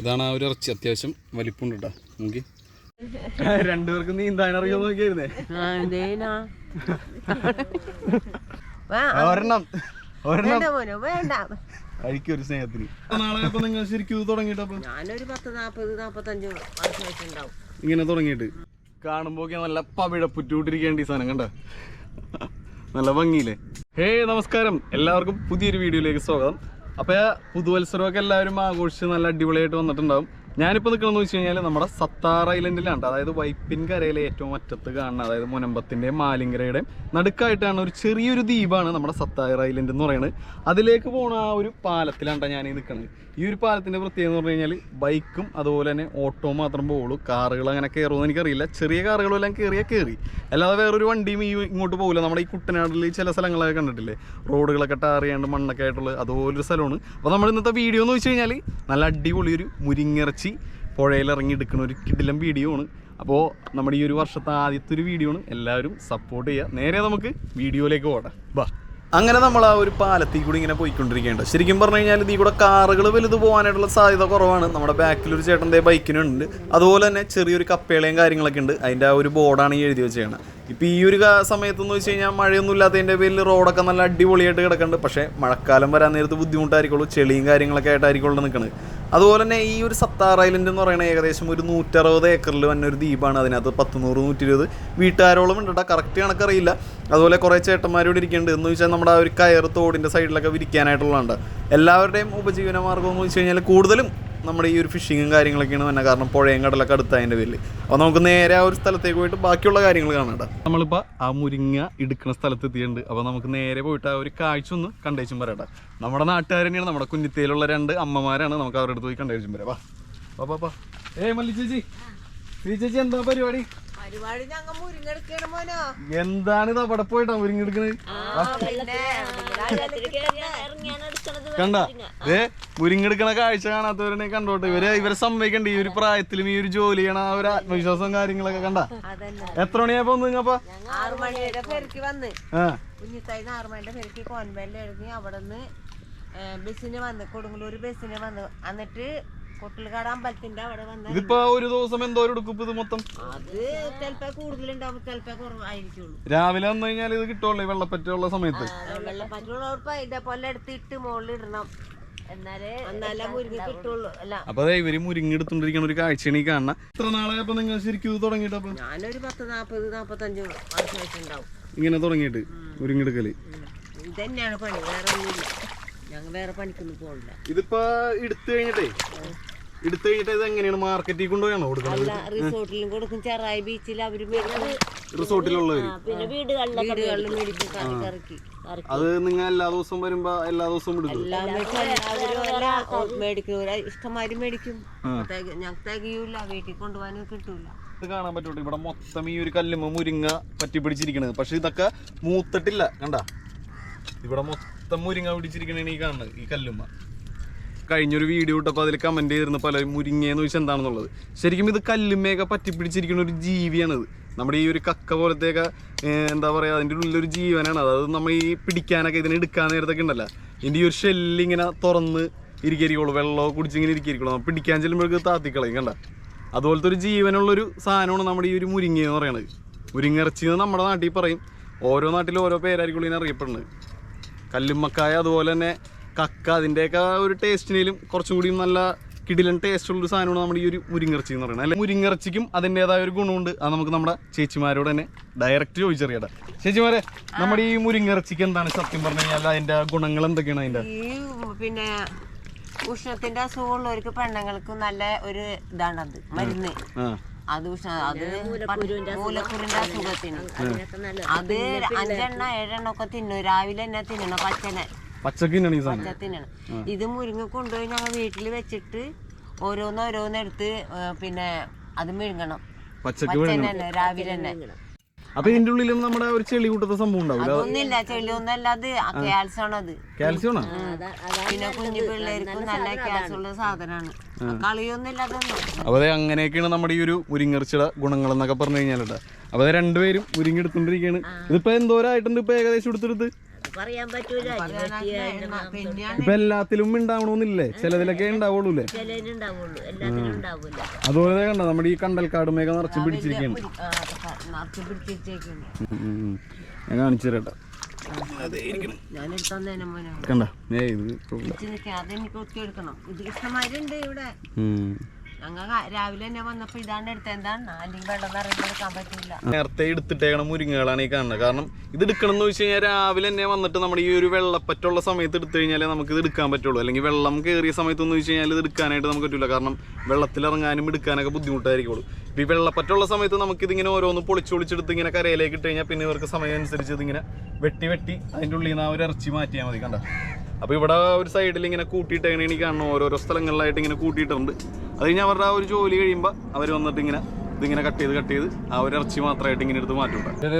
ഇതാണ് ആ ഒരു ഇറച്ചി. അത്യാവശ്യം വലിപ്പുണ്ട് കേട്ടോ. നോക്കി. രണ്ടുപേർക്ക് നീന്താൻ അറിയോ നോക്കിയായിരുന്നേ. എന്തേനാ ഒരെണ്ണം ഒരെണ്ണം. വേണ്ട ഒരു സ്നേഹത്തിന്. നിങ്ങൾ ശരിക്കും ഇത് തുടങ്ങിയിട്ടപ്പോ ഞാനൊരു പത്ത് നാപ്പത് നാപ്പത്തഞ്ച് വർഷമായിട്ടുണ്ടാവും. ഇങ്ങനെ തുടങ്ങിയിട്ട്. കാണുമ്പോ നല്ല പവിഴപ്പുറ്റൂട്ടിരിക്കേണ്ട ഈ സാധനം കണ്ട? നല്ല ഭംഗിയില്ലേ? ഹേ നമസ്കാരം. എല്ലാവർക്കും പുതിയൊരു വീഡിയോയിലേക്ക് സ്വാഗതം. അപ്പൊ പുതുവത്സരമൊക്കെ എല്ലാവരും ആഘോഷിച്ച് നല്ല അടിപൊളിയായിട്ട് വന്നിട്ടുണ്ടാവും. ഞാനിപ്പോൾ നിൽക്കണമെന്ന് വെച്ച് കഴിഞ്ഞാൽ നമ്മുടെ സത്താർ ഐലൻഡിലാണ് അതായത് വൈപ്പിൻ കരയിലെ ഏറ്റവും അറ്റത്ത് കാണുന്ന അതായത് മുനമ്പത്തിന്റെയും മാലിങ്കരയുടെയും നടുക്കായിട്ടാണ് ഒരു ചെറിയൊരു ദ്വീപാണ് നമ്മുടെ സത്താർ ഐലൻഡ് എന്ന് പറയുന്നത്. അതിലേക്ക് പോണ ആ ഒരു പാലത്തിലാണ് ഞാൻ ഈ നിൽക്കുന്നത് ഈ ഒരു പാലത്തിന്റെ പ്രത്യേകത എന്ന് പറഞ്ഞു കഴിഞ്ഞാൽ ബൈക്കും അതുപോലെ തന്നെ ഓട്ടോ മാത്രം പോകുള്ളൂ കാറുകൾ അങ്ങനെ കയറുമെന്ന് എനിക്കറിയില്ല. ചെറിയ കാറുകളെല്ലാം കയറിയാൽ കയറി അല്ലാതെ വേറൊരു വണ്ടിയും ഈ ഇങ്ങോട്ട് പോകില്ല നമ്മുടെ ഈ കുട്ടനാട്ടിൽ ചില സ്ഥലങ്ങളൊക്കെ കണ്ടിട്ടില്ലേ? റോഡുകളൊക്കെ ടാർ ചെയ്യാണ്ട് മണ്ണൊക്കെ ആയിട്ടുള്ളത് അതുപോലൊരു സ്ഥലമാണ്. അപ്പോൾ നമ്മൾ ഇന്നത്തെ വീഡിയോ എന്ന് വെച്ച് കഴിഞ്ഞാൽ നല്ല അടിപൊളി ഒരു മുരിങ്ങിറച്ചി പുഴയിൽ ഇറങ്ങി എടുക്കുന്ന ഒരു കിടിലം വീഡിയോ ആണ്. അപ്പോൾ നമ്മുടെ ഈ ഒരു വർഷത്തെ ആദ്യത്തെ ഒരു വീഡിയോ ആണ്. എല്ലാവരും സപ്പോർട്ട് ചെയ്യുക. നേരെ നമുക്ക് വീഡിയോയിലേക്ക് പോകട്ടെ ബാ. അങ്ങനെ നമ്മൾ ആ ഒരു പാലത്തിൽ കൂടി ഇങ്ങനെ പോയിക്കൊണ്ടിരിക്കുകയുണ്ട് ശരിക്കും പറഞ്ഞു കഴിഞ്ഞാൽ ഇതിൽ കൂടെ കാറുകൾ വലുത് പോകാനായിട്ടുള്ള സാധ്യത കുറവാണ്. നമ്മുടെ ബാക്കിൽ ഒരു ചേട്ടന്റെ ബൈക്കിനുണ്ട് അതുപോലെ തന്നെ ചെറിയൊരു കപ്പേളയും കാര്യങ്ങളൊക്കെ ഉണ്ട്. അതിന്റെ ആ ഒരു ബോർഡാണ് ഈ എഴുതി വെച്ചാണ് ഇപ്പോൾ ഈ ഒരു സമയത്തെന്ന് വെച്ച് കഴിഞ്ഞാൽ മഴയൊന്നും ഇല്ലാത്തതിന്റെ പേരിൽ റോഡൊക്കെ നല്ല അടിപൊളിയായിട്ട് കിടക്കുന്നുണ്ട്. പക്ഷേ മഴക്കാലം വരാൻ നേരത്ത് ബുദ്ധിമുട്ടായിരിക്കുള്ളൂ. ചെളിയും കാര്യങ്ങളൊക്കെ ആയിട്ടായിരിക്കുള്ളൂ നിൽക്കുന്നത് അതുപോലെ തന്നെ ഈ ഒരു സത്താർ ഐലൻഡ് എന്ന് പറയുന്നത് ഏകദേശം ഒരു നൂറ്ററുപത് ഏക്കറിൽ വന്ന ഒരു ദ്വീപാണ് അതിനകത്ത് പത്ത് നൂറ് നൂറ്റി ഇരുപത് വീട്ടുകാരോളം ഉണ്ട് കേട്ടോ കറക്റ്റ് കണക്കറിയില്ല അതുപോലെ കുറേ ചേട്ടന്മാരോട് ഇരിക്കുന്നുണ്ട്. എന്ന് വെച്ചാൽ നമ്മുടെ ആ ഒരു കയർ തോടിന്റെ സൈഡിലൊക്കെ വിരിക്കാനായിട്ടുള്ളതാണ് എല്ലാവരുടെയും ഉപജീവന മാർഗം എന്ന് വെച്ച് കഴിഞ്ഞാൽ കൂടുതലും നമ്മുടെ ഈ ഒരു ഫിഷിങ്ങും കാര്യങ്ങളൊക്കെയാണ് തന്നെ കാരണം പുഴയും കടലൊക്കെ അടുത്തതിന്റെ പേരിൽ അപ്പോൾ നമുക്ക് നേരെ ആ ഒരു സ്ഥലത്തേക്ക് പോയിട്ട് ബാക്കിയുള്ള കാര്യങ്ങൾ കാണണ്ട നമ്മളിപ്പോൾ ആ മുരിങ്ങ എടുക്കുന്ന സ്ഥലത്ത് എത്തിയിട്ടുണ്ട് അപ്പോൾ നമുക്ക് നേരെ പോയിട്ട് ആ ഒരു കാഴ്ച ഒന്ന് കണ്ടേച്ചും പറയട്ടെ നമ്മുടെ നാട്ടുകാർ തന്നെയാണ്. നമ്മുടെ കുഞ്ഞിത്തേലുള്ള രണ്ട് അമ്മമാരാണ്. നമുക്ക് അവരുടെ അടുത്ത് പോയി കണ്ടേച്ചും വരാം. വാ. വാ വാ വാ. ഏ മല്ലി ചേച്ചി. ശ്രീ ചേച്ചി എന്താ പരിപാടി? പരിപാടി ഞങ്ങ മുരിങ്ങെടുക്കണം മോനോ. എന്താണ് ഇത് അവിടെ പോയിട്ടാ മുരിങ്ങെടുക്കണത് കണ്ട? ഏ മുരിങ്ങെടുക്കണ കാഴ്ച കാണാത്തവരെ കണ്ടോട്ടെ. ഇവർ ഇവരെ സമ്മതിക്കണ്ട? ഈ ഒരു പ്രായത്തിലും ഈ ഒരു ജോലി ചെയ്യണ ആ ഒരു ആത്മവിശ്വാസവും കാര്യങ്ങളൊക്കെ കണ്ട? എത്ര മണിയായപ്പോ നിങ്ങപ്പ ആറു മണിയുടെ പെരുക്കി വന്ന്. പെരുക്കി അവിടെ നിന്ന് ബസ്സിന് വന്ന് കൊടുങ്ങല്ലൂർ ബസ്സിന് വന്ന്. എന്നിട്ട് കൊട്ടിൽക്കാട് അമ്പലത്തിന്റെ അവിടെ വന്ന് ഇതിപ്പോ ഒരു ദിവസം എന്തോരം എടുക്കും ഇപ്പൊ ഇത് മൊത്തം. അത് ചിലപ്പോ കൂടുതലുണ്ടാവും ചിലപ്പോ കുറവായിരിക്കുള്ളൂ. രാവിലെ വന്നു കഴിഞ്ഞാൽ ഇത് കിട്ടുള്ളൂ ഈ വെള്ളപ്പറ്റുള്ള സമയത്ത്. വെള്ളപ്പറ്റുള്ളവർക്ക് ഇതേപോലെ എടുത്തിട്ട് മുകളിൽ ഇടണം. എന്നാലേ എന്നാലേ മുരിങ്ങ കിട്ടുള്ളൂ അല്ല. അപ്പൊ ഇവർ മുരിങ്ങെടുത്തോണ്ടിരിക്കണ ഒരു കാഴ്ചയാണ് ഈ കാണുന്ന. എത്ര നാളായപ്പോ നിങ്ങൾ ശരിക്കും ഇത് തുടങ്ങിയിട്ടപ്പോ ഞാനൊരു പത്ത് നാപ്പത് നാപ്പത്തഞ്ച് വർഷമായിട്ടുണ്ടാവും. ഇങ്ങനെ തുടങ്ങിയിട്ട് മുരിങ്ങെടുക്കൽ. ഇതന്നെയാണ് തന്നെയാണ് പണി വേറെ ഒന്നുമില്ല. ഞങ്ങൾ വേറെ പണിക്കൊന്നും പോകില്ല ഇതിപ്പോ എടുത്തു കഴിഞ്ഞിട്ടേ എടുത്തു കഴിഞ്ഞിട്ട് ഇത് എങ്ങനെയാണ് മാർക്കറ്റിൽ കൊണ്ടുപോയാണോ കൊടുക്കുന്നത് അല്ല റിസോർട്ടിലും കൊടുക്കും. ചെറായി ബീച്ചിൽ അവർ മേടിക്കും. റിസോർട്ടിലുള്ളവര്? പിന്നെ വീടുകളിലും മേടിക്കും. കറി കറക്കി. അത് നിങ്ങൾ എല്ലാ ദിവസവും വരുമ്പോ എല്ലാ ദിവസവും എടുക്കും എല്ലാം വെച്ച് എല്ലാവരും അല്ല മേടിക്കും. ഒരു ഇഷ്ടംമാതിരി മേടിക്കും. തിക- ഞങ്ങൾക്ക് തികയൂല. വീട്ടിൽ കൊണ്ടുപോകാനും കിട്ടൂല. ഇത് കാണാൻ പറ്റൂട്ടോ? ഇവിടെ മൊത്തം ഈ ഒരു കല്ലുമ്മ മുരിങ്ങ പറ്റി പിടിച്ചിരിക്കണത് പക്ഷെ ഇതൊക്കെ മൂത്തിട്ടില്ല. കണ്ട? ഇവിടെ മൊത്തം മുരിങ്ങ പിടിച്ചിരിക്കണേണ് ഈ കാണുന്നത് ഈ കല്ലുമ്മ. കഴിഞ്ഞൊരു വീഡിയോ ഇട്ടപ്പോൾ അതിൽ കമന്റ് ചെയ്തിരുന്ന പല മുരിങ്ങയെന്ന് ചോദിച്ചാൽ എന്താണെന്നുള്ളത്. ശരിക്കും ഇത് കല്ലുമ്മയൊക്കെ പറ്റിപ്പിടിച്ചിരിക്കുന്ന ഒരു ജീവിയാണിത്. നമ്മുടെ ഈ ഒരു കക്ക പോലത്തെയൊക്കെ എന്താ പറയുക അതിന്റെ ഉള്ളിലൊരു ജീവനാണ് അതായത് നമ്മൾ ഈ പിടിക്കാനൊക്കെ ഇതിനെ എടുക്കാൻ നേരത്തൊക്കെ ഉണ്ടല്ലോ. ഇതിന്റെ ഈ ഒരു ഷെല്ലിങ്ങനെ തുറന്ന് ഇരിക്കരിക്കുള്ളൂ വെള്ളമോ കുടിച്ചിങ്ങനെ ഇരിക്കരിക്കുള്ളൂ. നമ്മൾ പിടിക്കാൻ ചെല്ലുമ്പോഴേക്ക് താത്തിക്കളയും കണ്ട? അതുപോലത്തെ ഒരു ജീവനുള്ളൊരു സാധനമാണ് നമ്മുടെ ഈ ഒരു മുരിങ്ങ എന്ന് പറയുന്നത് മുരിങ്ങിറച്ചി നമ്മുടെ നാട്ടിൽ പറയും. ഓരോ നാട്ടിലും ഓരോ പേരായിരിക്കും ഇതിനെ അറിയപ്പെടുന്നത്. കല്ലുമ്മക്കായ അതുപോലെ തന്നെ കക്ക അതിന്റെയൊക്കെ ഒരു ടേസ്റ്റിനേലും കുറച്ചും കൂടി നല്ല കിടിലൻ ടേസ്റ്റ് ഉള്ളൊരു സാധനമാണ് നമ്മുടെ ഈ ഒരു മുരിങ്ങിറച്ചി എന്ന് പറയുന്നത്. അല്ലെങ്കിൽ മുരിങ്ങിറച്ചിക്കും അതിന്റെതായ ഒരു ഗുണമുണ്ട്. അത് നമുക്ക് നമ്മുടെ ചേച്ചിമാരോട് തന്നെ ഡയറക്റ്റ് ചോദിച്ചറിയട്ടെ. ചേച്ചിമാരെ നമ്മുടെ ഈ മുരിങ്ങിറച്ചിക്ക് എന്താണ് സത്യം പറഞ്ഞു കഴിഞ്ഞാൽ അതിന്റെ ഗുണങ്ങൾ എന്തൊക്കെയാണ് അതിന്റെ പിന്നെ ഉഷ്ണത്തിന്റെ അസുഖമുള്ളവർക്ക് പെണ്ണുങ്ങൾക്ക് നല്ല ഒരു ഇതാണത് മരുന്ന്. അത് അത് മൂലക്കുരുന്റെ അസുഖത്തിന്. അത് അഞ്ചെണ്ണ ഏഴെണ്ണ ഒക്കെ തിന്നു. രാവിലെ തന്നെ തിന്നണം പച്ചനെ. പച്ചക്കിന്നാണ് ഈ സാധനം. തിന്നണം. ഇത് മുരിങ്ങ കൊണ്ടുപോയി ഞങ്ങൾ വീട്ടിൽ വെച്ചിട്ട് ഓരോന്ന് ഓരോന്ന് എടുത്ത് ഏ, പിന്നെ അത് മുഴുങ്ങണം പച്ചക്ക് പച്ചനെ രാവിലെ തന്നെ. അപ്പൊ ഇതിന്റെ ഉള്ളിലും നമ്മുടെ ഒരു ചെളി കൂട്ടത്തെ സംഭവം ഉണ്ടാവില്ല? ചെളി ഒന്നല്ല അത് കാൽസ്യം ആണ് അത് കാൽസ്യം ആണോ പിന്നെ കുഞ്ഞു പിള്ളേർക്ക് നല്ല കാൽസ്യം ഉള്ള സാധനമാണ്. അപ്പൊ അതൊന്നും അപ്പോൾ അതെ അങ്ങനെയൊക്കെയാണ് നമ്മുടെ ഈ ഒരു മുരിങ്ങറിച്ചിയുടെ ഗുണങ്ങൾ എന്നൊക്കെ പറഞ്ഞു കഴിഞ്ഞാലുണ്ട്. അപ്പൊ രണ്ടുപേരും മുരിങ്ങ എടുത്തോണ്ടിരിക്കുകയാണ് ഇതിപ്പോ എന്തോരായിട്ടുണ്ട് ഇപ്പൊ ഏകദേശം എടുത്തെടുത്ത്? പറയാൻ പറ്റൂല. ഇപ്പൊ എല്ലാത്തിലും ഉണ്ടാവണമെന്നില്ലേ ചിലതിലൊക്കെ ഉണ്ടാവുള്ളൂല്ലേ? ചിലതിനുണ്ടാവുള്ളൂ എല്ലാത്തിനും ഉണ്ടാവൂല. അതുപോലെ കണ്ട? നമ്മുടെ ഈ കണ്ടൽക്കാട് മേഘം നിറച്ചു പിടിച്ചിരിക്കുന്നു നിറച്ച്. ഞാൻ കാണിച്ചു തരട്ടെ മോനെ. കണ്ട? ഏ ഇത് കൊള്ളാം. പിടിച്ച് നിൽക്കാം അതെനിക്ക് ഒത്തിയെടുക്കണം ഇത് ഇഷ്ടമാരുണ്ട് ഇവിടെ. ഞങ്ങൾ രാവിലെ തന്നെ വന്നപ്പോ ഇതാണ് എടുത്തത് എന്താണ് അല്ലെങ്കിൽ വെള്ളം പറ്റില്ല നേരത്തെ എടുത്തിട്ടേക്കണ മുരിങ്ങകളാണ് ഈ കാണുന്നത്. കാരണം ഇത് എടുക്കണം എന്ന് വെച്ച് കഴിഞ്ഞാൽ രാവിലെ തന്നെ വന്നിട്ട് നമ്മുടെ ഈ ഒരു വെള്ളപ്പറ്റുള്ള സമയത്ത് എടുത്തു കഴിഞ്ഞാലേ നമുക്ക് ഇത് എടുക്കാൻ പറ്റുള്ളൂ. അല്ലെങ്കിൽ വെള്ളം കയറിയ സമയത്തൊന്നും വെച്ച് കഴിഞ്ഞാൽ ഇത് എടുക്കാനായിട്ട് നമുക്ക് പറ്റില്ല കാരണം വെള്ളത്തിലിറങ്ങാനും എടുക്കാനൊക്കെ ബുദ്ധിമുട്ടായിരിക്കുള്ളൂ. ഇപ്പം ഈ വെള്ളപ്പറ്റുള്ള സമയത്ത് നമുക്കിതിങ്ങനെ ഓരോന്ന് പൊളിച്ച് പൊളിച്ചെടുത്ത് ഇങ്ങനെ കരയിലേക്ക് ഇട്ട് കഴിഞ്ഞാൽ പിന്നെ ഇവർക്ക് സമയം അനുസരിച്ച് ഇതിങ്ങനെ വെട്ടി വെട്ടി അതിന്റെ ഉള്ളിൽ നിന്ന് ആ ഒരു ഇറച്ചി മാറ്റിയാൽ മതി കണ്ട? അപ്പോൾ ഇവിടെ ഒരു സൈഡിൽ ഇങ്ങനെ കൂട്ടിയിട്ടേക്കണ എനിക്ക് കാണണം ഓരോരോ സ്ഥലങ്ങളിലായിട്ട് ഇങ്ങനെ കൂട്ടിയിട്ടുണ്ട്. അത് കഴിഞ്ഞാൽ അവരുടെ ആ ഒരു ജോലി കഴിയുമ്പോൾ അവർ വന്നിട്ട് ഇങ്ങനെ ഇതിങ്ങനെ കട്ട് ചെയ്ത് കട്ട് ചെയ്ത് ആ ഒരു ഇറച്ചി മാത്രമായിട്ട് ഇങ്ങനെ എടുത്ത്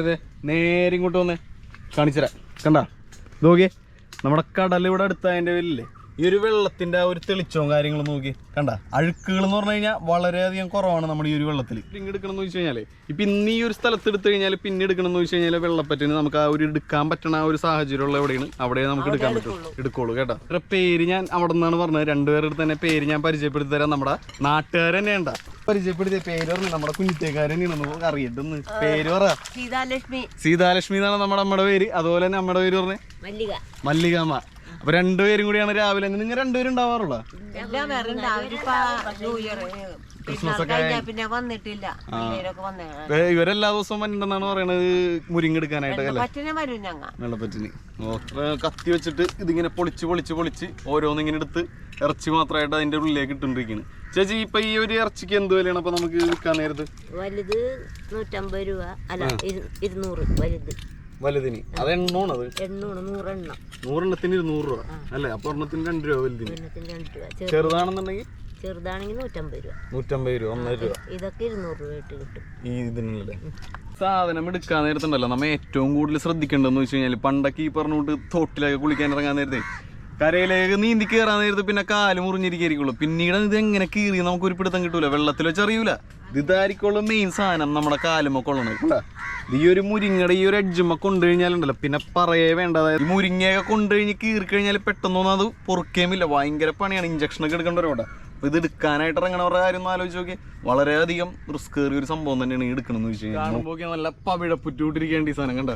അതെ നേരെ ഇങ്ങോട്ട് വന്നേ. കാണിച്ചുതരാം. കണ്ട? നോക്കിയേ. നമ്മുടെ കടൽ ഇവിടെ അടുത്തതിന്റെ പേരില്ലേ ഈ ഒരു വെള്ളത്തിന്റെ ആ ഒരു തെളിച്ചവും കാര്യങ്ങളും നോക്കി. കണ്ട? അഴുക്കുകൾ എന്ന് പറഞ്ഞു കഴിഞ്ഞാൽ വളരെയധികം കുറവാണ് നമ്മുടെ ഈ ഒരു വെള്ളത്തിൽ ഇങ്ങ് എടുക്കണമെന്ന് വെച്ച് കഴിഞ്ഞാൽ ഇപ്പം ഇന്ന് ഈ ഒരു സ്ഥലത്ത് എടുത്തു കഴിഞ്ഞാൽ പിന്നെ എടുക്കണമെന്ന് വെച്ച് കഴിഞ്ഞാൽ വെള്ളപ്പറ്റിന് നമുക്ക് ആ ഒരു എടുക്കാൻ പറ്റണ ഒരു സാഹചര്യമുള്ള എവിടെയാണ്? അവിടെ നമുക്ക് എടുക്കാൻ പറ്റും. എടുക്കുള്ളൂ. കേട്ടോ. ഇവരുടെ പേര് ഞാൻ അവിടെ നിന്നാണ് പറഞ്ഞത്. രണ്ടുപേരുടെ തന്നെ പേര് ഞാൻ പരിചയപ്പെടുത്തി തരാം. നമ്മുടെ നാട്ടുകാർ തന്നെ ഉണ്ടാ പരിചയപ്പെടുത്തിയ പേര് പറഞ്ഞു നമ്മുടെ കുഞ്ഞിത്തേക്കാരനെയാണ് അറിയട്ടെന്ന്. പേര് പറ. സീതാലക്ഷ്മി. സീതാലക്ഷ്മി എന്നാണ് നമ്മുടെ നമ്മുടെ പേര്. അതുപോലെ തന്നെ നമ്മുടെ പേര് പറഞ്ഞേ. മല്ലിക. മല്ലികാമ്മ. അപ്പൊ രണ്ടുപേരും കൂടിയാണ് രാവിലെ നിങ്ങൾ രണ്ടുപേരും ഉണ്ടാവാറുള്ള? എല്ലാം വേറെ ക്രിസ്മസ് പിന്നെ വന്നിട്ടില്ല. ഇവരെല്ലാ ദിവസവും വന്നിട്ടുണ്ടെന്നാണ് പറയണത് മുരിങ്ങ എടുക്കാനായിട്ടൊക്കെ പറ്റിനെ വരും ഞങ്ങ. വെള്ളപ്പറ്റിന്. കത്തി വെച്ചിട്ട് ഇതിങ്ങനെ പൊളിച്ച് പൊളിച്ച് പൊളിച്ച് ഓരോന്നിങ്ങനെ എടുത്ത് ഇറച്ചി മാത്രമായിട്ട് അതിന്റെ ഉള്ളിലേക്ക് ഇട്ടുകൊണ്ടിരിക്കുകയാണ് ചേച്ചി ഇപ്പൊ ഈ ഒരു ഇറച്ചിക്ക് എന്ത് വിലയാണ് അപ്പൊ നമുക്ക് വിൽക്കാൻ നേരത്ത്? വലുത് നൂറ്റമ്പത് രൂപ. അല്ല ഇരു- ഇരുന്നൂറ് വലുത്. വലുതിന്. അത് എണ്ണമാണ് അത് എണ്ണൂറ് നൂറെണ്ണം. നൂറെണ്ണത്തിന് ഇരുന്നൂറ് രൂപ. അല്ലേ? അപ്പൊ ഒരെണ്ണത്തിന് രണ്ട് രൂപ വലുതിന്. ചെറുതാണെന്നുണ്ടെങ്കിൽ? ചെറുതാണെങ്കിൽ നൂറ്റമ്പത് രൂപ. നൂറ്റമ്പത് രൂപ ഒന്നര രൂപ. ഇതൊക്കെ ഇരുന്നൂറ് രൂപ ആയിട്ട് കിട്ടും. ഈ ഇതിനുള്ളത്. സാധനം എടുക്കാൻ നേരത്തുണ്ടല്ലോ. നമ്മൾ ഏറ്റവും കൂടുതൽ ശ്രദ്ധിക്കേണ്ടതെന്ന് വെച്ച് കഴിഞ്ഞാൽ പണ്ടൊക്കെ ഈ പറഞ്ഞുകൊണ്ട് തോട്ടിലൊക്കെ കുളിക്കാൻ ഇറങ്ങാൻ നേരത്തെ കരയിലേക്ക് നീന്തി കയറാൻ നേരത്ത് പിന്നെ കാൽ മുറിഞ്ഞിരിക്കുള്ളൂ പിന്നീട് ഇത് എങ്ങനെ കീറി നമുക്ക് ഒരു പിടുത്തം കിട്ടൂല. വെള്ളത്തിൽ വെച്ച് അറിയൂല ഇത് ഇതായിരിക്കുള്ള മെയിൻ സാധനം നമ്മുടെ കാലുമ? ഇത് ഈ ഒരു മുരിങ്ങയുടെ ഈ ഒരു എഡ്ജുമ്മ കൊണ്ടു കഴിഞ്ഞാലുണ്ടല്ലോ. പിന്നെ പറയേ വേണ്ട. അതായത് ഈ മുരിങ്ങയൊക്കെ കൊണ്ടു കഴിഞ്ഞ് കീറി കഴിഞ്ഞാൽ പെട്ടെന്നൊന്നും അത് പൊറുക്കേമില്ല ഭയങ്കര പണിയാണ്. ഇഞ്ചക്ഷനൊക്കെ എടുക്കേണ്ടവരോടെ അപ്പൊ ഇത് എടുക്കാനായിട്ട് ഇറങ്ങണവരുടെ കാര്യം ഒന്ന് ആലോചിച്ച് നോക്കി വളരെയധികം റിസ്ക് കയറിയ ഒരു സംഭവം തന്നെയാണ് എടുക്കണമെന്ന് വെച്ച് കഴിഞ്ഞാൽ. നല്ല പവിഴ പവിഴപ്പുറ്റൂട്ടിരിക്കേണ്ട ഈ സാധനം കണ്ട?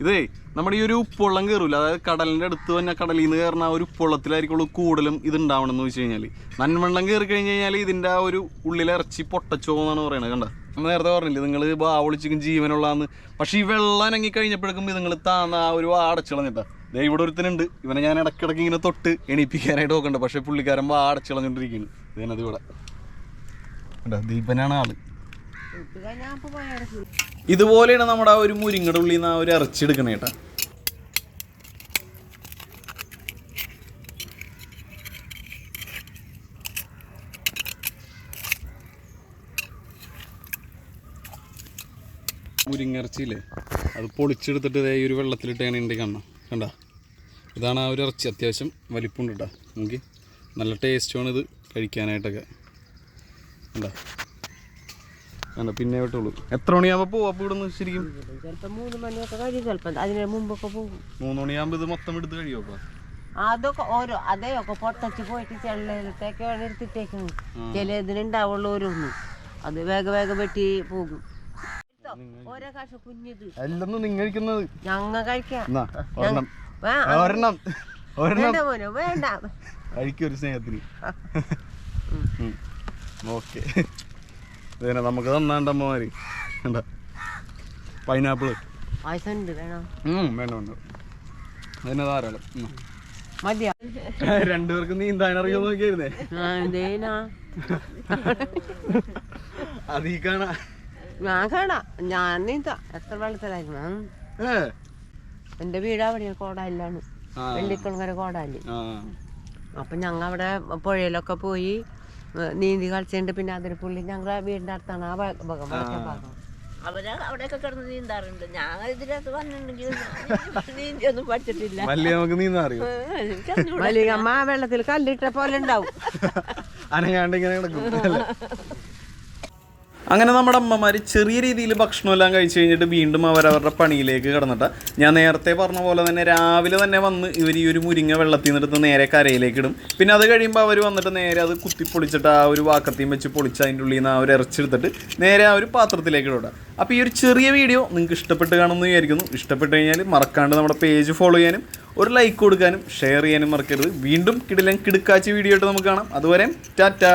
ഇതേ നമ്മുടെ ഈ ഒരു ഉപ്പുവെള്ളം കയറൂല അതായത് കടലിന്റെ അടുത്ത് തന്നെ കടലിൽ നിന്ന് കയറുന്ന ആ ഒരു ഉപ്പുവെള്ളത്തിലായിരിക്കുള്ളൂ കൂടുതലും ഇത് ഉണ്ടാവണം എന്ന് വെച്ച് കഴിഞ്ഞാൽ നന്മണ്ണം കയറി കഴിഞ്ഞ് കഴിഞ്ഞാൽ ഇതിന്റെ ആ ഒരു ഉള്ളിലെ ഇറച്ചി പൊട്ടച്ചോ എന്നാണ് പറയുന്നത് കണ്ട? നമ്മൾ നേരത്തെ പറഞ്ഞില്ലേ നിങ്ങൾ ബാവളിച്ചിക്കും ജീവനുള്ളതെന്ന്. പക്ഷേ ഈ വെള്ളം അനങ്ങി കഴിഞ്ഞപ്പോഴേക്കും നിങ്ങൾ താന്ന ആ ഒരു അടച്ചിളഞ്ഞിട്ടാ. ദേ ഇവിടെ ഒരുത്തനുണ്ട്. ഇവനെ ഞാൻ ഇടയ്ക്കിടയ്ക്ക് ഇങ്ങനെ തൊട്ട് എണീപ്പിക്കാനായിട്ട് നോക്കണ്ട. പക്ഷേ പുള്ളിക്കാരൻ വാ ഇതിനത് ഇവിടെ. ദീപനാണ് ആൾ. ഇതുപോലെയാണ് നമ്മുടെ ആ ഒരു മുരിങ്ങയുടെ ഉള്ളിൽ നിന്ന് ആ ഒരു ഇറച്ചി കേട്ടാ. മുരിങ്ങിറച്ചിയില്ലേ അത് പൊളിച്ചെടുത്തിട്ട് ഇതേ ഒരു വെള്ളത്തിലിട്ടാണ് ഉണ്ട് കാണണം കണ്ട? ഇതാണ് ആ ഒരു ഇറച്ചി അത്യാവശ്യം വലിപ്പമുണ്ട് കേട്ടോ. നമുക്ക് നല്ല ടേസ്റ്റുമാണ് ഇത് കഴിക്കാനായിട്ടൊക്കെ. കണ്ടോ? കണ്ടോ പിന്നെ വിട്ടുള്ളൂ എത്ര മണിയാകുമ്പോൾ പോവാ? അപ്പോൾ ഇവിടുന്ന് ശരിക്കും? മൂന്ന് മണിയൊക്കെ കഴിയും ചിലപ്പോ അതിന് മുമ്പൊക്കെ പോകും. മൂന്ന് മണിയാകുമ്പോൾ ഇത് മൊത്തം എടുത്ത് കഴിയുമോ അപ്പോൾ അതൊക്കെ ഓരോ അതേയൊക്കെ പൊട്ടച്ച് പോയിട്ട് ചെള്ളത്തേക്ക് വേണം എടുത്തിട്ടേക്ക് ഇതിനുണ്ടാവുള്ള ഓരോന്ന്. അത് വേഗ വേഗം വെട്ടി പോകും. ഓരോ കഷ കുഞ്ഞത്. അല്ലെന്ന് നിങ്ങൾ കഴിക്കുന്നത്. ഞങ്ങ കഴിക്കാം. ഒരെണ്ണം. ഒരെണ്ണം. മോനെ വേണ്ട. കഴിക്കും ഒരു സ്നേഹത്തിന്. ഓക്കെ. ഇതന്നെ നമുക്ക് തന്നാണ്ടമ്മമാര് എന്താ പൈനാപ്പിൾ. വേണ്ട അതിനെ ധാരാളം. രണ്ടുപേർക്ക് നീന്താൻ അറിയോ നോക്കിയായിരുന്നേ? അതീ കാണാ. ഞാൻ കാണാ. ഞാൻ നീന്താ. എത്ര വെള്ളത്തിലായിരുന്നു? എന്റെ വീട് അവിടെയാണ് കോടാലിലാണ്. വെള്ളിക്കുളങ്ങര കോടാലി. അപ്പൊ ഞങ്ങൾ അവിടെ പുഴയിലൊക്കെ പോയി നീന്തി കളിച്ചുണ്ട് പിന്നെ അതിരപ്പുള്ളി ഞങ്ങളെ വീടിന്റെ അടുത്താണ്. ആ ഭാഗം ഭാഗം അവർ അവിടെയൊക്കെ കിടന്ന് നീന്താറുണ്ട്. ഞാൻ ഇതിനകത്ത് വന്നിട്ടുണ്ടെങ്കിൽ നീന്തിയൊന്നും പഠിച്ചിട്ടില്ല. വലിയ നമുക്ക് വെള്ളത്തിൽ കല്ലിട്ട പോലെ ഉണ്ടാവും. അനങ്ങാണ്ട് ഇങ്ങനെ കിടക്കും? അങ്ങനെ നമ്മുടെ അമ്മമാർ ചെറിയ രീതിയിൽ ഭക്ഷണമെല്ലാം കഴിച്ചു കഴിഞ്ഞിട്ട് വീണ്ടും അവരവരുടെ പണിയിലേക്ക് കിടന്നിട്ട് ഞാൻ നേരത്തെ പറഞ്ഞ പോലെ തന്നെ രാവിലെ തന്നെ വന്ന് ഇവർ ഈ ഒരു മുരിങ്ങ വെള്ളത്തിൽ നിന്നെടുത്ത് നേരെ കരയിലേക്ക് ഇടും പിന്നെ അത് കഴിയുമ്പോൾ അവർ വന്നിട്ട് നേരെ അത് കുത്തി പൊളിച്ചിട്ട് ആ ഒരു വാക്കത്തിയും വെച്ച് പൊളിച്ച് അതിന്റെ ഉള്ളിൽ നിന്ന് ആ ഒരു ഇറച്ചെടുത്തിട്ട് നേരെ ആ ഒരു പാത്രത്തിലേക്ക് ഇടുക. അപ്പോൾ ഈ ഒരു ചെറിയ വീഡിയോ നിങ്ങൾക്ക് ഇഷ്ടപ്പെട്ട് കാണുമെന്ന് വിചാരിക്കുന്നു. ഇഷ്ടപ്പെട്ട് കഴിഞ്ഞാൽ മറക്കാണ്ട് നമ്മുടെ പേജ് ഫോളോ ചെയ്യാനും ഒരു ലൈക്ക് കൊടുക്കാനും ഷെയർ ചെയ്യാനും മറക്കരുത്. വീണ്ടും കിടിലൻ കിടുക്കാച്ചി വീഡിയോ ആയിട്ട് നമുക്ക് കാണാം. അതുവരെ ടാറ്റാ!